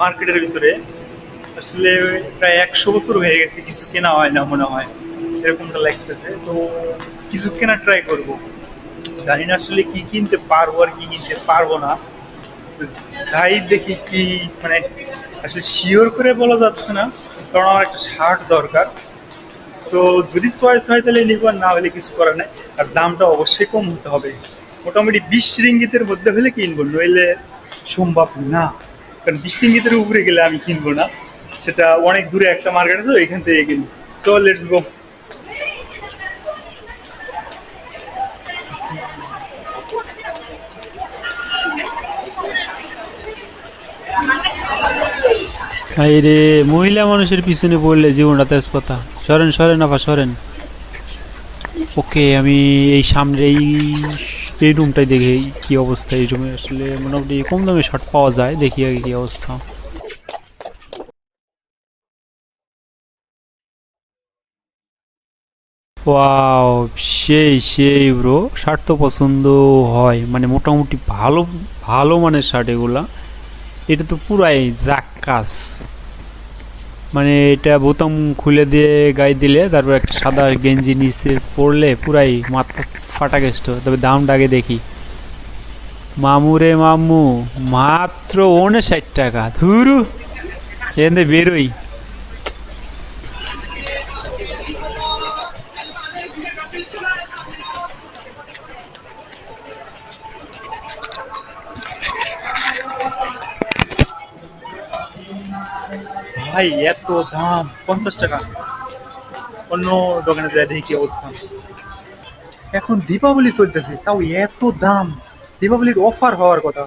মার্কেটের ভিতরে। আসলে প্রায় একশো বছর হয়ে গেছে, কিছু কেনা হয় না মনে হয়। এরকমটা লাগতেছে। তো কিছু কেনা ট্রাই করব। জানি না আসলে কি কিনতে পারব আর কি কিনতে পারব না। যাই দেখি কি মানে আসলে শিওর করে বলা যাচ্ছে না। কারণ আমার একটা শার্ট দরকার। তো যদি চয়েস হয় তাহলে নিব, আর না হলে কিছু করার নেই। আর দামটা অবশ্যই কম হতে হবে। মোটামুটি বিশ রিঙ্গিতের মধ্যে হলে কিনবো, নইলে সম্ভব না। কারণ বিশ রিঙ্গিতের উপরে গেলে আমি কিনবো না। সেটা অনেক দূরে একটা মার্কেট আছে, ওইখান থেকে কিনবো। সো লেটস গো হাই রে, মহিলা মানুষের পিছনে পড়লে জীবনটা তেজপাতা। সরেন সরেন আবার সরেন। ওকে, আমি এই সামনে এই এই রুমটাই দেখি, কি অবস্থা এই রুমে আসলে মোটামুটি কম দামে শর্ট পাওয়া যায়, দেখি আগে কি অবস্থা। সেই সেই ব্রো শার্ট তো পছন্দ হয়। মানে মোটামুটি ভালো ভালো মানের শার্ট এগুলা। এটা তো পুরাই জাক্কাস মানে এটা বোতাম খুলে দিয়ে গায়ে দিলে, তারপর একটা সাদা গেঞ্জি নিচে পড়লে পুরাই মাথা ফাটা গেষ্ট। তবে দামটা আগে দেখি। মামুরে মামু, মাত্র উনষাট টাকা। ধুরু, এখান থেকে বেরোই। ভাই, এত দাম, পঞ্চাশ টাকা। অন্য দোকানে যায় দেখি অবস্থা। এখন দীপাবলি চলতেছে, তাও এত দাম। দীপাবলির অফার হওয়ার কথা।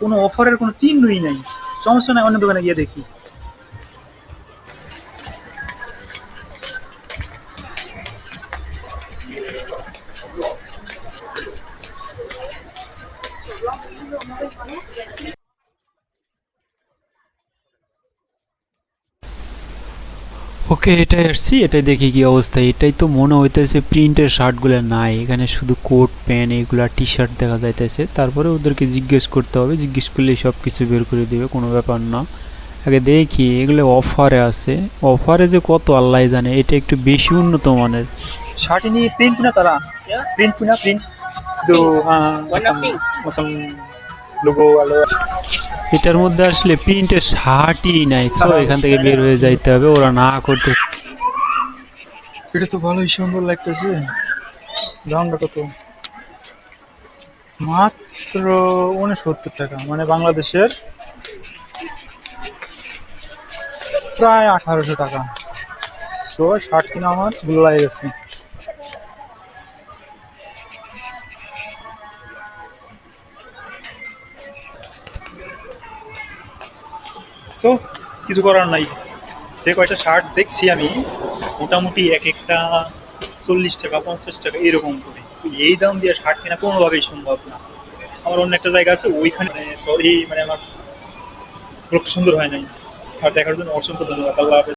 কোনো অফারের কোনো চিহ্নই নাই। সমস্যা নাই, অন্য দোকানে গিয়ে দেখি। ওকে এটাই আসছি এটাই দেখি কি অবস্থা। এটাই তো মনে হইতেছে প্রিন্টের শার্টগুলো নাই। এখানে শুধু কোট প্যান্ট এগুলা টি শার্ট দেখা যাইতেছে। তারপরে ওদেরকে জিজ্ঞেস করতে হবে জিজ্ঞেস করলে সব কিছু বের করে দেবে কোনো ব্যাপার না। আগে দেখি এগুলো অফারে আছে। অফারে যে কত আল্লাহ জানে এটা একটু বেশি উন্নত মানের। Shirt ini print punya tara print punya print do uh, Warna এটার মধ্যে আসলে প্রিন্টের শার্টই নাই। তো এখান থেকে বের হয়ে যাইতে হবে ওরা না করতে এটা তো ভালোই সুন্দর লাগতেছে। দামটা কত? মাত্র উনসত্তর টাকা মানে বাংলাদেশের প্রায় আঠারোশো টাকা। সো শার্ট কিনা আমার ভালো লাগে গেছে। সো কিছু করার নাই। যে কয়টা শার্ট দেখছি আমি, মোটামুটি এক একটা চল্লিশ টাকা, পঞ্চাশ টাকা এরকম করে। এই দাম দিয়ে শার্ট কেনা কোনোভাবেই সম্ভব না। আমার অন্য একটা জায়গা আছে, ওইখানে সরি মানে আমার লোকটা সুন্দর হয় নাই। আর দেখার জন্য অসংখ্য ধন্যবাদ। আল্লাহ